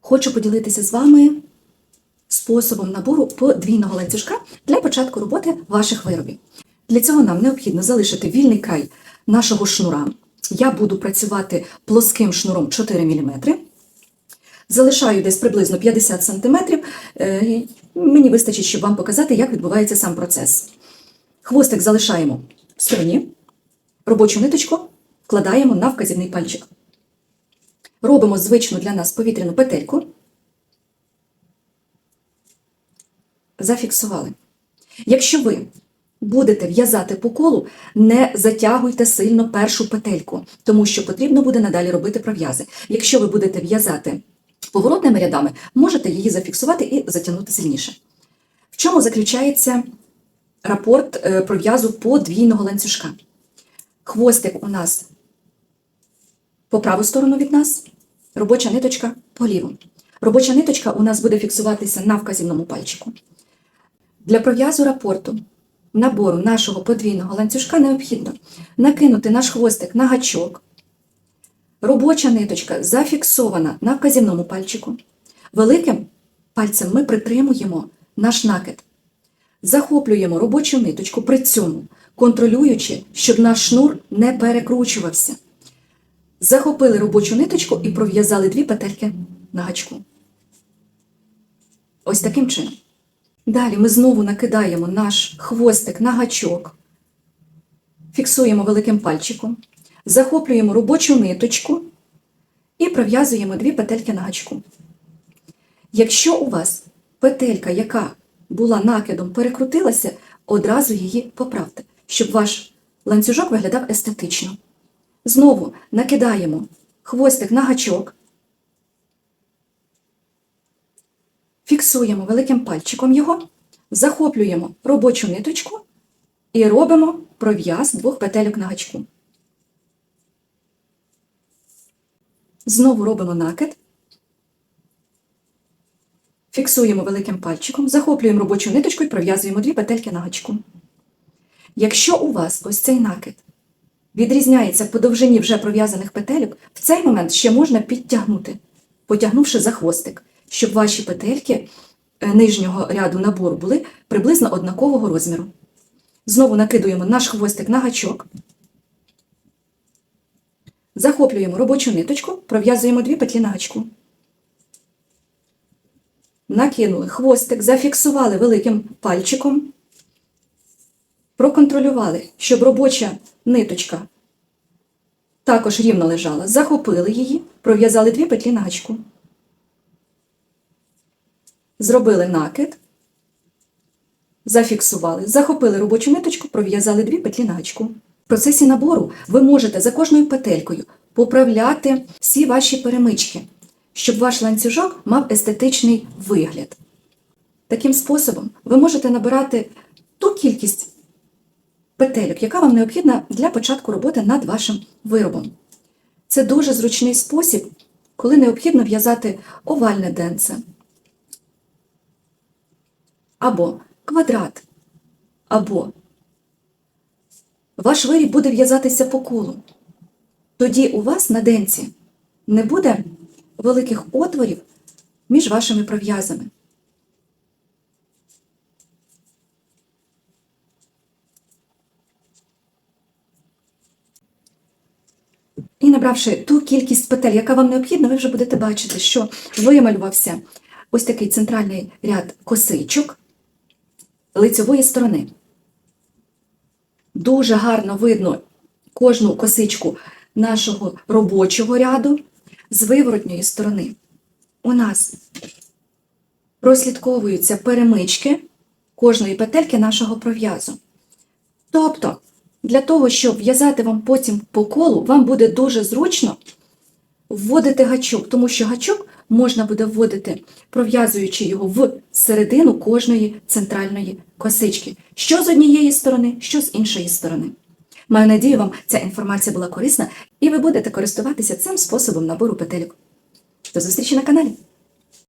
Хочу поділитися з вами способом набору подвійного ланцюжка для початку роботи ваших виробів. Для цього нам необхідно залишити вільний край нашого шнура. Я буду працювати плоским шнуром 4 мм. Залишаю десь приблизно 50 см. Е, Мені вистачить, щоб вам показати, як відбувається сам процес. Хвостик залишаємо в стороні, робочу ниточку вкладаємо на вказівний пальчик. Робимо звичну для нас повітряну петельку. Зафіксували. Якщо ви будете в'язати по колу, не затягуйте сильно першу петельку, тому що потрібно буде надалі робити пров'язи. Якщо ви будете в'язати поворотними рядами, можете її зафіксувати і затягнути сильніше. В чому заключається рапорт е, пров'язу подвійного ланцюжка? Хвостик у нас по праву сторону від нас, робоча ниточка по ліву. Робоча ниточка у нас буде фіксуватися на вказівному пальчику. Для пров'язу рапорту набору нашого подвійного ланцюжка необхідно накинути наш хвостик на гачок. Робоча ниточка зафіксована на вказівному пальчику. Великим пальцем ми притримуємо наш накид. Захоплюємо робочу ниточку при цьому, контролюючи, щоб наш шнур не перекручувався. Захопили робочу ниточку і пров'язали дві петельки на гачку. Ось таким чином. Далі ми знову накидаємо наш хвостик на гачок, фіксуємо великим пальчиком, захоплюємо робочу ниточку і пров'язуємо дві петельки на гачку. Якщо у вас петелька, яка була накидом, перекрутилася, одразу її поправте, щоб ваш ланцюжок виглядав естетично. Знову накидаємо хвостик на гачок, фіксуємо великим пальчиком його, захоплюємо робочу ниточку і робимо пров'яз двох петельок на гачку. Знову робимо накид, фіксуємо великим пальчиком, захоплюємо робочу ниточку і пров'язуємо дві петельки на гачку. Якщо у вас ось цей накид відрізняється по довжині вже пров'язаних петельок, в цей момент ще можна підтягнути, потягнувши за хвостик, щоб ваші петельки е, нижнього ряду набору були приблизно однакового розміру. Знову накидуємо наш хвостик на гачок, захоплюємо робочу ниточку, пров'язуємо дві петлі на гачку. Накинули хвостик, зафіксували великим пальчиком, проконтролювали, щоб робоча ниточка також рівно лежала, захопили її, пров'язали дві петлі на гачку. Зробили накид, зафіксували, захопили робочу ниточку, пров'язали дві петлі на гачку. В процесі набору ви можете за кожною петелькою поправляти всі ваші перемички, щоб ваш ланцюжок мав естетичний вигляд. Таким способом ви можете набирати ту кількість петельок, яка вам необхідна для початку роботи над вашим виробом. Це дуже зручний спосіб, коли необхідно в'язати овальне денце або квадрат, або ваш виріб буде в'язатися по колу. Тоді у вас на денці не буде великих отворів між вашими пров'язами. Набравши ту кількість петель, яка вам необхідна, ви вже будете бачити, що вималювався ось такий центральний ряд косичок лицевої сторони. Дуже гарно видно кожну косичку нашого робочого ряду з виворотньої сторони. У нас прослідковуються перемички кожної петельки нашого пров'язу. Тобто, для того, щоб в'язати вам потім по колу, вам буде дуже зручно вводити гачок, тому що гачок можна буде вводити, пров'язуючи його в середину кожної центральної косички, що з однієї сторони, що з іншої сторони. Маю надію, вам ця інформація була корисна, і ви будете користуватися цим способом набору петельок. До зустрічі на каналі!